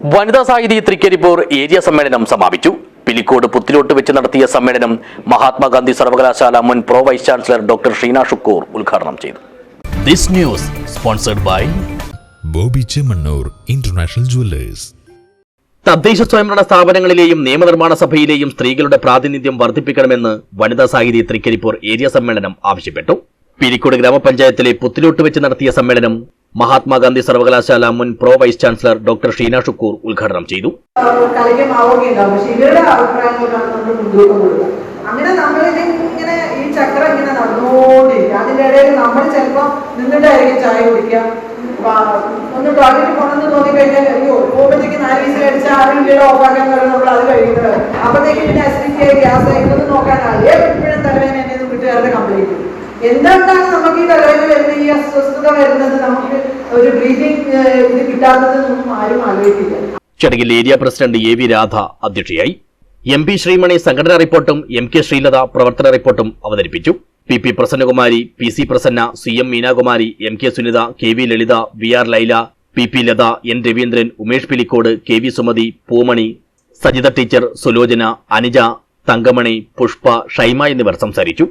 വനിതാ സാഹിതി തൃക്കരിപ്പൂർ ഏരിയ സമ്മേളനം സമാപിച്ചു. പിലിക്കോട് പുത്തിലോട്ട് വെച്ച് നടത്തിയ സമ്മേളനം മഹാത്മാഗാന്ധി സർവകലാശാല മുൻ pro vice chancellor doctor Sheena Shukkoor ഉദ്ഘാടനം ചെയ്തു. This news sponsored by Bobby Chemmanur international jewellers. തദ്ദേശ സ്വയംഭരണ സ്ഥാപനങ്ങളിലെയും നിയമനിർമ്മാണ സഭയിലെയും സ്ത്രീകളുടെ പ്രാതിനിധ്യം വർദ്ധിപ്പിക്കണമെന്ന് വനിതാ സാഹിതി തൃക്കരിപ്പൂർ ഏരിയ സമ്മേളനം ആവശ്യപ്പെട്ടു. പിരിക്കോട് ഗ്രാമപഞ്ചായത്തിലെ പുത്തിലോട്ട് വെച്ച് നടത്തിയ സമ്മേളനം മഹാത്മാഗാന്ധി സർവകലാശാല മുൻ pro vice chancellor doctor Sheena Shukkoor ഉദ്ഘാടനം ചെയ്തു. അങ്ങനെ നമ്മൾ ഇങ്ങനെ ഈ ചക്രം ഇങ്ങനെ നടന്നുകൊണ്ടിരിക്കുക. അതിന്റെ ഇടയിൽ നമ്മൾ ചിലപ്പോൾ നിന്നിട്ടായിരിക്കും ചായ കുടിക്കുക. ഒന്ന് ടോയ്ലറ്റ് പോകണമെന്ന് തോന്നി അയ്യോ നാല് വീസിൽ അടിച്ച ആരും വീട് ഓഫാക്കാൻ നമ്മൾ അത് കഴിയുന്നത്. അപ്പോഴത്തേക്ക് പിന്നെ അസിഡിറ്റി ഗ്യാസ് ഇതൊന്നും നോക്കാനാണ് എപ്പോഴും തലവേദന എന്നെ വീട്ടുകാരുടെ കംപ്ലൈന്റ് എന്തുകൊണ്ടാണ് നമുക്ക് ഈ തലവേദന വരുന്നത്? ഈ അസ്വസ്ഥത വരുന്നത് നമുക്ക് ഒരു ബ്രീതിങ് ഇത് കിട്ടാത്തതെന്നൊന്നും ആരും ആലോചിക്കില്ല. ചടങ്ങിൽ area president A V Radha അധ്യക്ഷയായി. എം പി ശ്രീമണി സംഘടനാ റിപ്പോർട്ടും എം കെ ശ്രീലത പ്രവർത്തന റിപ്പോർട്ടും അവതരിപ്പിച്ചു. P P Prasannakumari P C Prasanna C M Meenakumari M K Sunitha K V Lalitha V R Laila P P Latha N Raveendran Umesh Pilicode K V Sumathi Poomani Sajitha teacher Sulochana Anija Thankamani Pushpa Shaima എന്നിവർ സംസാരിച്ചു.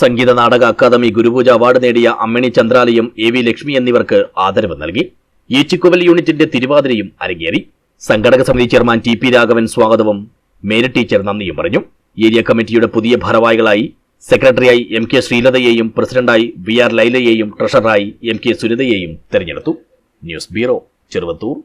Sangeetha Nataka academy Gurupooja award നേടിയ Ammini Chandralayam A V Lakshmi എന്നിവർക്ക് ആദരവ് നൽകി. ഈച്ചിക്കുവൽ യൂണിറ്റിന്റെ തിരുവാതിരയും അരങ്ങേറി. സംഘടക സമിതി chairman T P Raghavan സ്വാഗതവും മേരി ടീച്ചർ നന്ദിയും പറഞ്ഞു. ഏരിയ കമ്മിറ്റിയുടെ പുതിയ ഭാരവാഹികളായി സെക്രട്ടറിയായി എം കെ ശ്രീലതയെയും പ്രസിഡന്റായി വി ആർ ലൈലയെയും ട്രഷററായി എം കെ സുനിതയെയും തെരഞ്ഞെടുത്തു. News bureau Cheruvathur.